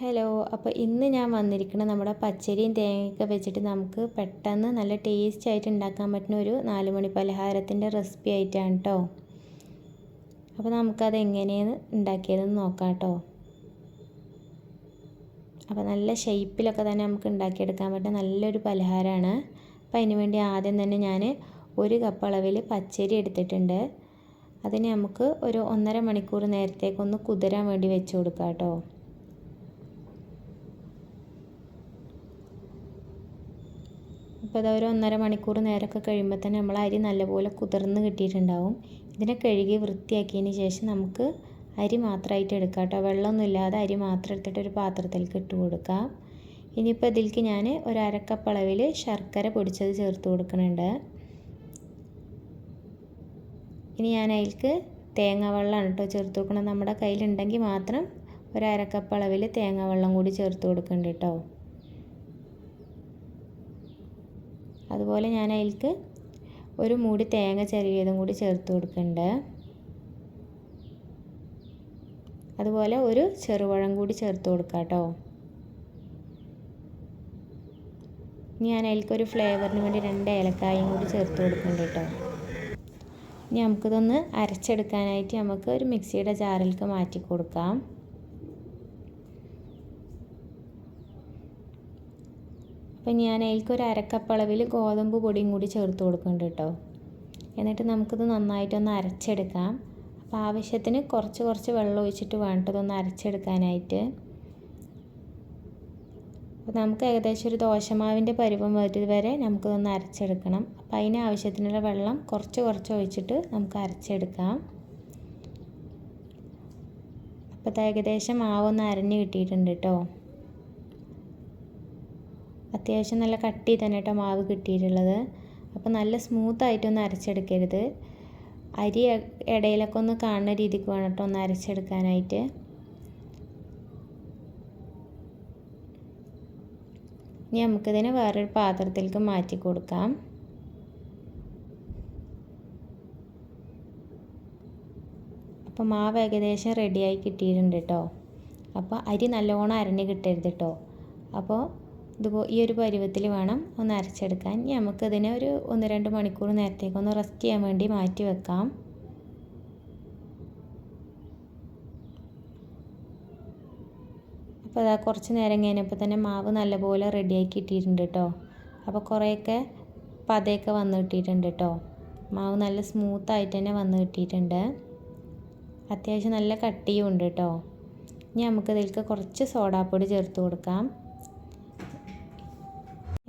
Hello അപ്പോൾ ഇന്ന് ഞാൻ വന്നിരിക്കുന്നത് നമ്മുടെ പച്ചരിയും തേങ്ങയൊക്കെ വെച്ചിട്ട് നമുക്ക് പെട്ടെന്ന് നല്ല ടേസ്റ്റ് ആയിട്ട് ഉണ്ടാക്കാൻ പറ്റുന്ന ഒരു നാല് മണി പലഹാരത്തിന്റെ റെസിപ്പി ആയിട്ടാണ് കേട്ടോ അപ്പോൾ നമുക്കത് എങ്ങനെയാണ് ഉണ്ടാക്കിയതെന്ന് നോക്കാം കേട്ടോ അപ്പോൾ നല്ല ഷേപ്പിലൊക്കെ തന്നെ നമുക്ക് ഉണ്ടാക്കിയെടുക്കാൻ പറ്റുന്ന നല്ലൊരു പലഹാരമാണ്. അപ്പോൾ അതിന് വേണ്ടി ആദ്യം തന്നെ ഞാൻ ഒരു കപ്പ് അളവിൽ പച്ചരി എടുത്തിട്ടുണ്ട്. അതിനെ നമുക്ക് ഒരു ഒന്നര മണിക്കൂർ നേരത്തേക്കൊന്ന് കുതിരാൻ വേണ്ടി വെച്ച് കൊടുക്കാം കേട്ടോ അപ്പോൾ അതൊരു ഒന്നര മണിക്കൂർ നേരമൊക്കെ കഴിയുമ്പോൾ തന്നെ നമ്മൾ അരി നല്ലപോലെ കുതിർന്ന് കിട്ടിയിട്ടുണ്ടാവും. ഇതിനെ കഴുകി വൃത്തിയാക്കിയതിന് ശേഷം നമുക്ക് അരി മാത്രമായിട്ട് എടുക്കാം കേട്ടോ. വെള്ളമൊന്നും ഇല്ലാതെ അരി മാത്രം എടുത്തിട്ട് ഒരു പാത്രത്തിലേക്ക് ഇട്ട് കൊടുക്കാം. ഇനിയിപ്പോൾ ഇതിലേക്ക് ഞാൻ ഒരു അരക്കപ്പ് അളവിൽ ശർക്കര പൊടിച്ചത് ചേർത്ത് കൊടുക്കുന്നുണ്ട്. ഇനി ഞാൻ അതിലേക്ക് തേങ്ങ വെള്ളമാണ് കേട്ടോ ചേർത്ത് കൊടുക്കണം നമ്മുടെ കയ്യിലുണ്ടെങ്കിൽ മാത്രം ഒരു അരക്കപ്പ് അളവിൽ തേങ്ങ വെള്ളം കൂടി ചേർത്ത് കൊടുക്കുന്നുണ്ട് കേട്ടോ. അതുപോലെ ഞാൻ അതിലേക്ക് ഒരു മൂടി തേങ്ങ ചെറിയതും കൂടി ചേർത്ത് കൊടുക്കുന്നുണ്ട് അതുപോലെ ഒരു ചെറുപഴം കൂടി ചേർത്ത് കൊടുക്കാം കേട്ടോ ഇനി ഞാൻ അതിലേക്ക് ഒരു ഫ്ലേവറിന് വേണ്ടി രണ്ട് ഏലക്കായും കൂടി ചേർത്ത് കൊടുക്കുന്നുണ്ട് കേട്ടോ ഇനി നമുക്കിതൊന്ന് അരച്ചെടുക്കാനായിട്ട് നമുക്ക് ഒരു മിക്സിയുടെ ജാറിലേക്ക് മാറ്റി കൊടുക്കാം. അപ്പം ഞാൻ അതിലേക്ക് ഒരു അരക്കപ്പളവിൽ ഗോതമ്പ് പൊടിയും കൂടി ചേർത്ത് കൊടുക്കുന്നുണ്ട് കേട്ടോ. എന്നിട്ട് നമുക്കിത് നന്നായിട്ടൊന്ന് അരച്ചെടുക്കാം. അപ്പോൾ ആവശ്യത്തിന് കുറച്ച് കുറച്ച് വെള്ളം ഒഴിച്ചിട്ട് വേണ്ടതൊന്ന് അരച്ചെടുക്കാനായിട്ട്. അപ്പോൾ നമുക്ക് ഏകദേശം ഒരു ദോശമാവിന്റെ പരുവം വരെ നമുക്കിതൊന്ന് അരച്ചെടുക്കണം. അപ്പോൾ അതിന് ആവശ്യത്തിനുള്ള വെള്ളം കുറച്ച് കുറച്ച് ഒഴിച്ചിട്ട് നമുക്ക് അരച്ചെടുക്കാം. അപ്പോൾ ഏകദേശം മാവൊന്ന് അരഞ്ഞ് കിട്ടിയിട്ടുണ്ട് കേട്ടോ. അത്യാവശ്യം നല്ല കട്ടി തന്നെ കേട്ടോ മാവ് കിട്ടിയിട്ടുള്ളത്. അപ്പോൾ നല്ല സ്മൂത്തായിട്ടൊന്ന് അരച്ചെടുക്കരുത്. അരി ഇടയിലൊക്കെ ഒന്ന് കാണുന്ന രീതിക്ക് വേണം കേട്ടോ ഒന്ന് അരച്ചെടുക്കാനായിട്ട്. ഇനി നമുക്കിതിനെ വേറൊരു പാത്രത്തിലേക്ക് മാറ്റി കൊടുക്കാം. അപ്പോൾ മാവ് ഏകദേശം റെഡിയായി കിട്ടിയിട്ടുണ്ട് കേട്ടോ. അപ്പോൾ അരി നല്ലോണം അരഞ്ഞ് കിട്ടരുത് കേട്ടോ. അപ്പോൾ ഇതുപോ ഈ ഒരു പരുവത്തിൽ വേണം ഒന്ന് അരച്ചെടുക്കാൻ. ഇനി നമുക്കതിനെ ഒരു ഒന്ന് രണ്ട് മണിക്കൂർ നേരത്തേക്ക് ഒന്ന് റെസ്റ്റ് ചെയ്യാൻ വേണ്ടി മാറ്റി വെക്കാം. അപ്പോൾ അതാ കുറച്ച് നേരം കഴിഞ്ഞപ്പോൾ തന്നെ മാവ് നല്ലപോലെ റെഡിയാക്കി ഇട്ടിട്ടുണ്ട് കേട്ടോ അപ്പോൾ കുറേയൊക്കെ പതയൊക്കെ വന്ന് കിട്ടിയിട്ടുണ്ട് കേട്ടോ മാവ് നല്ല സ്മൂത്തായിട്ട് തന്നെ വന്ന് കിട്ടിയിട്ടുണ്ട്. അത്യാവശ്യം നല്ല കട്ടിയും ഉണ്ട് കേട്ടോ ഇനി നമുക്കതിലേക്ക് കുറച്ച് സോഡാപ്പൊടി ചേർത്ത് കൊടുക്കാം.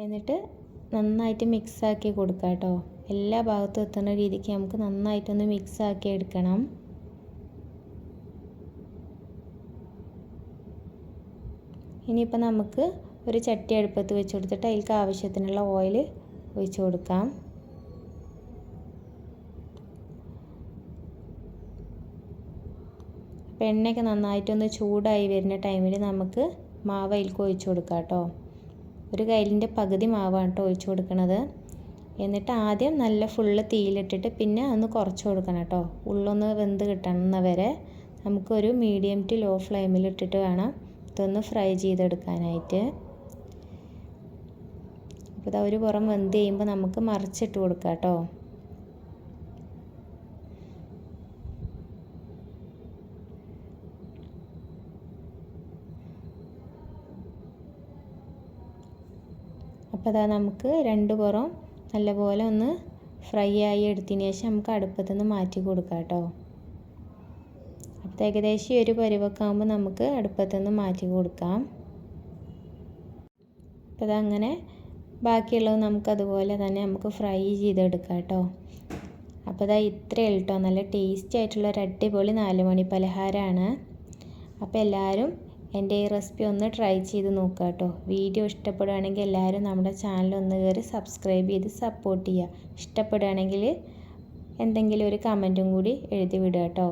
എന്നിട്ട് നന്നായിട്ട് മിക്സാക്കി കൊടുക്കുക കേട്ടോ. എല്ലാ ഭാഗത്തും എത്തുന്ന രീതിക്ക് നമുക്ക് നന്നായിട്ടൊന്ന് മിക്സാക്കി എടുക്കണം. ഇനിയിപ്പോൾ നമുക്ക് ഒരു ചട്ടി അടുപ്പത്ത് വെച്ച് കൊടുത്തിട്ട് അതിലേക്ക് ആവശ്യത്തിനുള്ള ഓയിൽ ഒഴിച്ച് കൊടുക്കാം. എണ്ണയൊക്കെ നന്നായിട്ടൊന്ന് ചൂടായി വരുന്ന ടൈമിൽ നമുക്ക് മാവ് അതിലേക്ക് ഒഴിച്ച് കൊടുക്കാം കേട്ടോ. ഒരു കയ്യിലിന്റെ പകുതി മാവാണ് കേട്ടോ ഒഴിച്ചു കൊടുക്കണത്. എന്നിട്ട് ആദ്യം നല്ല ഫുള്ള് തീയിലിട്ടിട്ട് പിന്നെ ഒന്ന് കുറച്ച് കൊടുക്കണം കേട്ടോ ഉള്ളൊന്ന് വെന്ത് കിട്ടണം വരെ നമുക്കൊരു മീഡിയം ടു ലോ ഫ്ലെയിമിൽ ഇട്ടിട്ട് വേണം ഇതൊന്ന് ഫ്രൈ ചെയ്തെടുക്കാനായിട്ട്. അപ്പോൾ ഇതാ ഒരു പുറം വെന്ത് ചെയ്യുമ്പോൾ നമുക്ക് മറിച്ചിട്ട് കൊടുക്കാം കേട്ടോ അപ്പോൾ അതാ നമുക്ക് രണ്ട് പുറം നല്ലപോലെ ഒന്ന് ഫ്രൈ ആയി എടുത്തതിന് ശേഷം നമുക്ക് അടുപ്പത്തു നിന്ന് മാറ്റി കൊടുക്കാം കേട്ടോ. അപ്പോൾ ഏകദേശം ഒരു പരുവൊക്കെ ആകുമ്പോൾ നമുക്ക് അടുപ്പത്തു നിന്ന് മാറ്റി കൊടുക്കാം. അപ്പോൾ അതങ്ങനെ ബാക്കിയുള്ളത് നമുക്ക് അതുപോലെ തന്നെ നമുക്ക് ഫ്രൈ ചെയ്തെടുക്കാം കേട്ടോ. അപ്പോൾ അതാ ഇത്രയേ കേട്ടോ. നല്ല ടേസ്റ്റി ആയിട്ടുള്ള ഒരു അടിപൊളി നാല് മണി പലഹാരമാണ്. അപ്പോൾ എല്ലാവരും എന്റെ ഈ റെസിപ്പി ഒന്ന് ട്രൈ ചെയ്ത് നോക്കുക കേട്ടോ വീഡിയോ ഇഷ്ടപ്പെടുകയാണെങ്കിൽ എല്ലാവരും നമ്മുടെ ചാനൽ ഒന്ന് കയറി സബ്സ്ക്രൈബ് ചെയ്ത് സപ്പോർട്ട് ചെയ്യുക. ഇഷ്ടപ്പെടുകയാണെങ്കിൽ എന്തെങ്കിലും ഒരു കമന്റും കൂടി എഴുതി വിടുക കേട്ടോ.